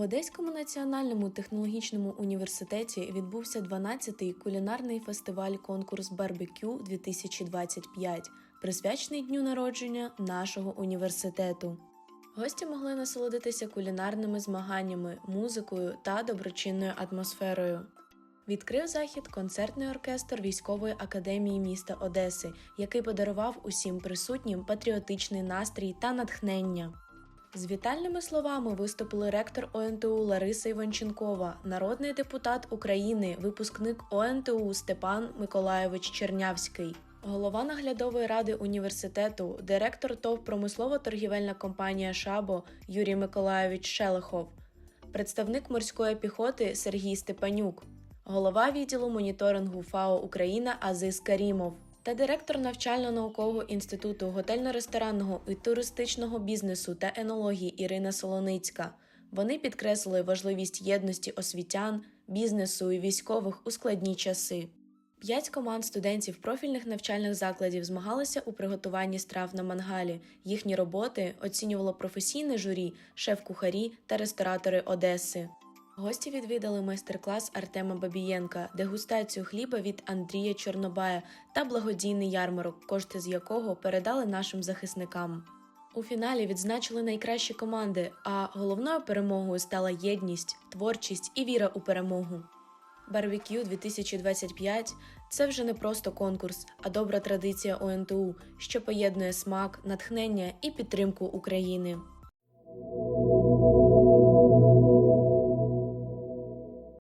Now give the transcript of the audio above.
Одеському національному технологічному університеті відбувся 12-й кулінарний фестиваль конкурс Барбекю 2025, присвячений дню народження нашого університету. Гості могли насолодитися кулінарними змаганнями, музикою та доброчинною атмосферою. Відкрив захід концертний оркестр військової академії міста Одеси, який подарував усім присутнім патріотичний настрій та натхнення. З вітальними словами виступили ректор ОНТУ Лариса Іванченкова, народний депутат України, випускник ОНТУ Степан Миколайович Чернявський, голова наглядової ради університету, директор ТОВ Промислово-торгівельна компанія Шабо Юрій Миколайович Шелехов, представник морської піхоти Сергій Степанюк, голова відділу моніторингу ФАО Україна Азис Карімов та директор навчально-наукового інституту готельно-ресторанного і туристичного бізнесу та енології Ірина Солоницька. Вони підкреслили важливість єдності освітян, бізнесу і військових у складні часи. П'ять команд студентів профільних навчальних закладів змагалися у приготуванні страв на мангалі. Їхні роботи оцінювало професійне журі, шеф-кухарі та ресторатори Одеси. Гості відвідали майстер-клас Артема Бабієнка, дегустацію хліба від Андрія Чорнобая та благодійний ярмарок, кошти з якого передали нашим захисникам. У фіналі відзначили найкращі команди, а головною перемогою стала єдність, творчість і віра у перемогу. Барбекю 2025 – це вже не просто конкурс, а добра традиція ОНТУ, що поєднує смак, натхнення і підтримку України.